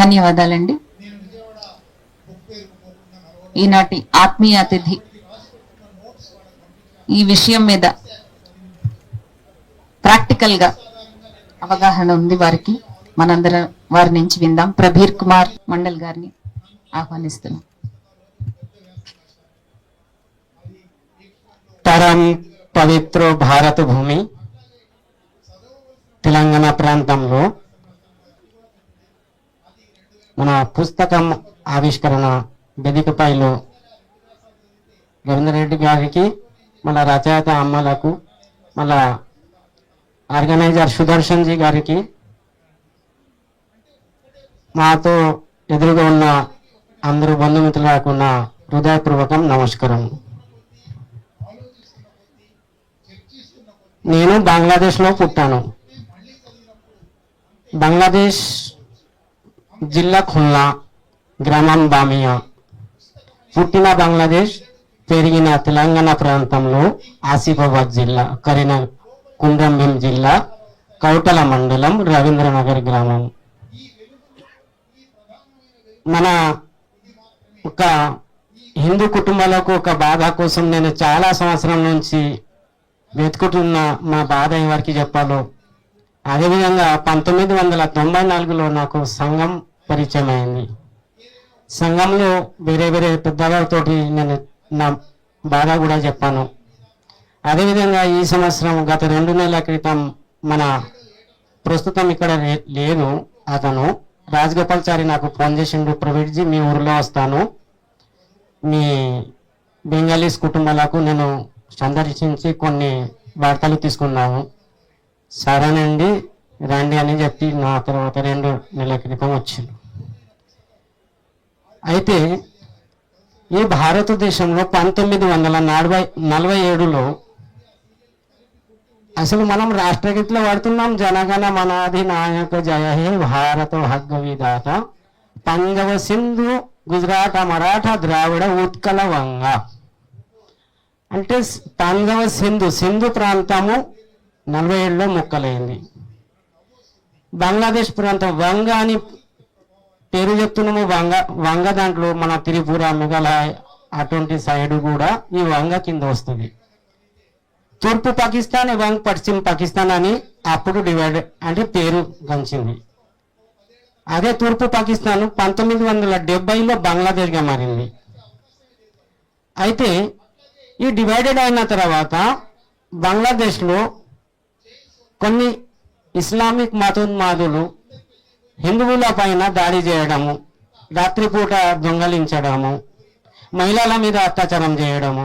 ధన్యవాదాలండి. ఈనాటి ఆత్మీయ అతిథి ఈ విషయం మీద ప్రాక్టికల్గా అవగాహన ఉంది వారికి. మనందరం వారి నుంచి విందాం. ప్రభీర్ కుమార్ మండల్ గారిని ఆహ్వానిస్తున్నాం. పరం పవిత్ర భారత భూమి తెలంగాణ ప్రాంతంలో మన పుస్తకం ఆవిష్కరణ వేదికపైలో రవీంద్రరెడ్డి గారికి మళ్ళా రచయిత అమ్మలకు మళ్ళా ఆర్గనైజర్ సుదర్శన్ జీ గారికి మాతో ఎదురుగా ఉన్న అందరూ బంధుమిత్రులకు నా హృదయపూర్వకం నమస్కారం. నేను బంగ్లాదేశ్లో పుట్టాను. బంగ్లాదేశ్ జిల్లా ఖుల్నా గ్రామం బామియా పుట్టిన బంగ్లాదేశ్ పెరిగిన తెలంగాణ ప్రాంతంలో ఆసిఫాబాద్ జిల్లా కరీనా కుండ్రంభీం జిల్లా కౌటల మండలం రవీంద్రనగర్ గ్రామం మన ఒక హిందూ కుటుంబాలకు ఒక బాధ కోసం నేను చాలా సంవత్సరం నుంచి వెతుకుతున్న మా బాధ ఎవరికి చెప్పాలో? అదేవిధంగా పంతొమ్మిది వందల తొంభై నాలుగులో నాకు సంఘం పరిచయం అయింది సంఘంలో వేరే వేరే పెద్దవాళ్ళతోటి నేను నా బాధ కూడా చెప్పాను. అదేవిధంగా ఈ సంవత్సరం గత రెండు నెలల క్రితం మన ప్రస్తుతం ఇక్కడ లే- లేను. అతను రాజగోపాల్చారి నాకు ఫోన్ చేసిండు ప్రవీణ్జీ మీ ఊరిలో వస్తాను. మీ బెంగాలీస్ కుటుంబాలకు నేను సందర్శించి కొన్ని వార్తలు తీసుకున్నాము సరేనండి రండి అని చెప్పి నా తర్వాత రెండు నెలల క్రితం వచ్చిండు. అయితే ఈ భారతదేశంలో పంతొమ్మిది వందల నలభై నలభై ఏడులో అసలు మనం రాష్ట్రగీతలో వాడుతున్నాం జనగణ మనాధి నాయక జయ హే భారత హగ్గవిదాత పంగవ పంజవ సింధు గుజరాట మరాఠ ద్రావిడ ఉత్కల వంగ. అంటే పంజవ సింధు సింధు ప్రాంతము నలభై ఏడులో ముక్కలైంది. బంగ్లాదేశ్ ప్రాంతం వంగ అని పేరు చెప్తున్నాము వంగ వంగ దాంట్లో మన త్రిపుర మిగల అటువంటి సైడ్ కూడా ఈ వంగ కింద వస్తుంది. తూర్పు పాకిస్తాన్ ଏବଂ పశ్చిమ పాకిస్తాన్ అని అప్పుడు డివైడ్ అంటే పేరు గంచింది. అదే తూర్పు పాకిస్తాన్ పంతొమ్మిది వందల డెబ్బైలో బంగ్లాదేశ్గా మారింది. అయితే ఈ డివైడెడ్ అయిన తర్వాత బంగ్లాదేశ్లో కొన్ని ఇస్లామిక్ మతోన్మాదులు హిందువుల పైన దాడి చేయడము రాత్రిపూట దొంగలించడము మహిళల మీద అత్యాచారం చేయడము.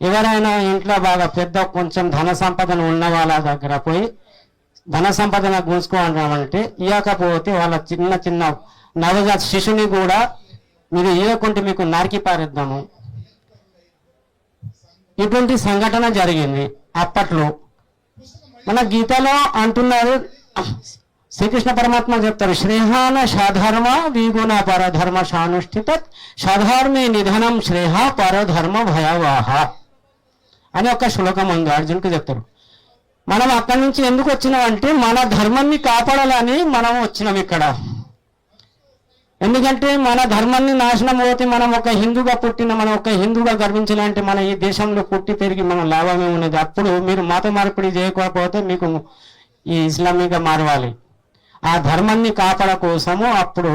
ఎవరైనా ఇంట్లో బాగా పెద్ద కొంచెం ధన సంపదన ఉన్న వాళ్ళ దగ్గర పోయి ధన సంపదన గుంజుకోవడం ఇవ్వకపోతే వాళ్ళ చిన్న చిన్న నవజాత శిశుని కూడా మీరు ఇవ్వకుంటే మీకు నరికి పారేద్దాము. ఇటువంటి సంఘటన జరిగింది అప్పట్లో. మన గీతలో అంటున్నారు శ్రీకృష్ణ పరమాత్మ చెప్తారు శ్రేహాన సాధర్మ విగుణ పరధర్మ సానుష్ఠిత సాధర్మే నిధనం శ్రేహ పరధర్మ భయావాహ అని ఒక శ్లోకం ఉంది అర్జున్కి చెప్తారు. మనం అక్కడి నుంచి ఎందుకు వచ్చినాం అంటే మన ధర్మాన్ని కాపాడాలని మనం వచ్చినాం ఇక్కడ. ఎందుకంటే మన ధర్మాన్ని నాశనం పోతే మనం ఒక హిందూగా పుట్టిన మనం ఒక హిందూగా గర్వించాలంటే మన ఈ దేశంలో పుట్టి పెరిగి మన లాభమే ఉన్నది అప్పుడు మీరు మత మార్పిడి చేయకపోతే మీకు ఈ ఇస్లామీగా మారవాలి. ఆ ధర్మాన్ని కాపాడ కోసము అప్పుడు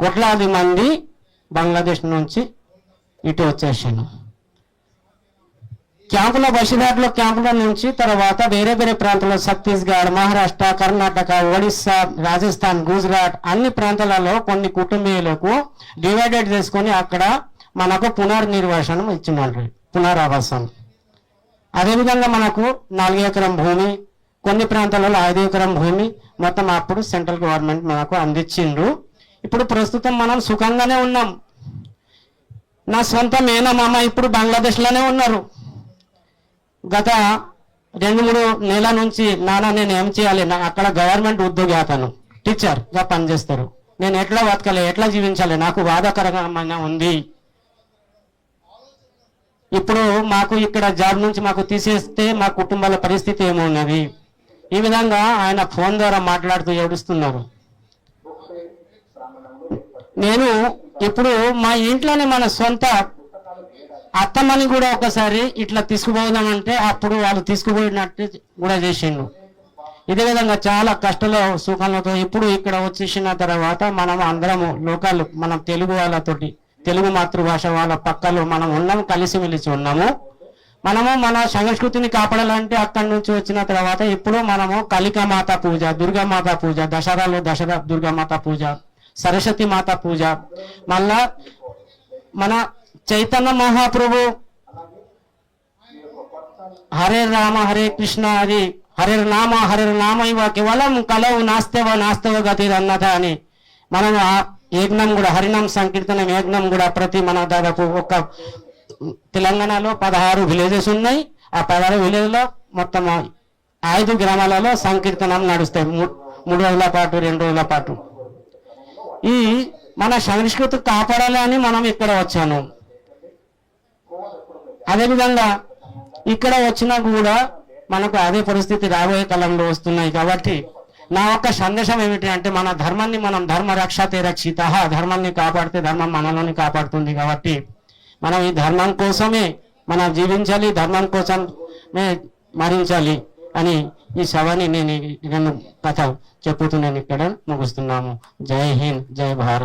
కోట్లాది మంది బంగ్లాదేశ్ నుంచి ఇటు వచ్చేసాను క్యాంపులో బసిఘాట్లో క్యాంపుల నుంచి తర్వాత వేరే వేరే ప్రాంతాల్లో ఛత్తీస్గఢ్ మహారాష్ట్ర కర్ణాటక ఒడిస్సా రాజస్థాన్ గుజరాత్ అన్ని ప్రాంతాలలో కొన్ని కుటుంబీయులకు డివైడెడ్ చేసుకొని అక్కడ మనకు పునర్నిర్వాసనం ఇచ్చినారు పునరావాసం. అదేవిధంగా మనకు నాలుగు ఎకరం భూమి కొన్ని ప్రాంతాలలో ఐదు ఎకరం భూమి మొత్తం అప్పుడు సెంట్రల్ గవర్నమెంట్ మనకు అందించిండ్రు. ఇప్పుడు ప్రస్తుతం మనం సుఖంగానే ఉన్నాం. నా సొంత మేనమామ ఇప్పుడు బంగ్లాదేశ్లోనే ఉన్నారు. గత రెండు మూడు నెలల నుంచి నాన్న నేను ఏం చేయాలి? నా అక్కడ గవర్నమెంట్ ఉద్యోగి అతను టీచర్ పనిచేస్తారు. నేను ఎట్లా బతకాలి? ఎట్లా జీవించాలి? నాకు బాధాకరంగా ఉంది. ఇప్పుడు మాకు ఇక్కడ జాబ్ నుంచి మాకు తీసేస్తే మా కుటుంబాల పరిస్థితి ఏమున్నది? ఈ విధంగా ఆయన ఫోన్ ద్వారా మాట్లాడుతూ ఏడుస్తున్నారు. నేను ఇప్పుడు మా ఇంట్లోనే మన సొంత అత్తమ్మని కూడా ఒకసారి ఇట్లా తీసుకుపోదామంటే అప్పుడు వాళ్ళు తీసుకుపోయినట్టు కూడా చేసిండు. ఇదే విధంగా చాలా కష్టంలో సుఖంలో ఇప్పుడు ఇక్కడ వచ్చేసిన తర్వాత మనం అందరము లోకల్ మనం తెలుగు వాళ్ళతోటి తెలుగు మాతృభాష వాళ్ళ పక్కలు మనం ఉన్నాము కలిసిమెలిసి ఉన్నాము. మనము మన సంస్కృతిని కాపాడాలంటే అక్కడి నుంచి వచ్చిన తర్వాత ఇప్పుడు మనము కలికమాత పూజ దుర్గామాత పూజ దసరాలో దసరా దుర్గామాత పూజ సరస్వతి మాత పూజ. మళ్ళా మన చైతన్య మహాప్రభు హరే రామ హరే కృష్ణ అది హరే నామ హరే నామ ఇవ కేవలం కలవు నాస్తవ నాస్తవ గతి అన్నత అని. మనం ఆ యజ్ఞం కూడా హరినామ సంకీర్తనం యజ్ఞం కూడా ప్రతి మన దాదాపు ఒక తెలంగాణలో పదహారు విలేజెస్ ఉన్నాయి. ఆ పదహారు విలేజ్లో మొత్తం ఐదు గ్రామాలలో సంకీర్తనం నడుస్తాయి. మూ- మూడు రోజుల పాటు రెండు రోజుల పాటు. ఈ మన సంస్కృతి కాపాడాలి అని మనం ఇక్కడ వచ్చాను అదేవిధంగా ఇక్కడ వచ్చినా కూడా మనకు అదే పరిస్థితి రాబోయే కాలంలో వస్తున్నాయి కాబట్టి నా యొక్క సందేశం ఏమిటి అంటే మన ధర్మాన్ని మనం ధర్మ రక్షతే రక్షిత ధర్మాన్ని కాపాడితే ధర్మం మనలోని కాపాడుతుంది కాబట్టి మనం ఈ ధర్మం కోసమే మనం జీవించాలి ధర్మం కోసమే మరించాలి అని ఈ సభని నేను ఈ- కథ చెప్పుతున్నాను ఇక్కడ ముగుస్తున్నాము. జై హింద్ జై భారత్.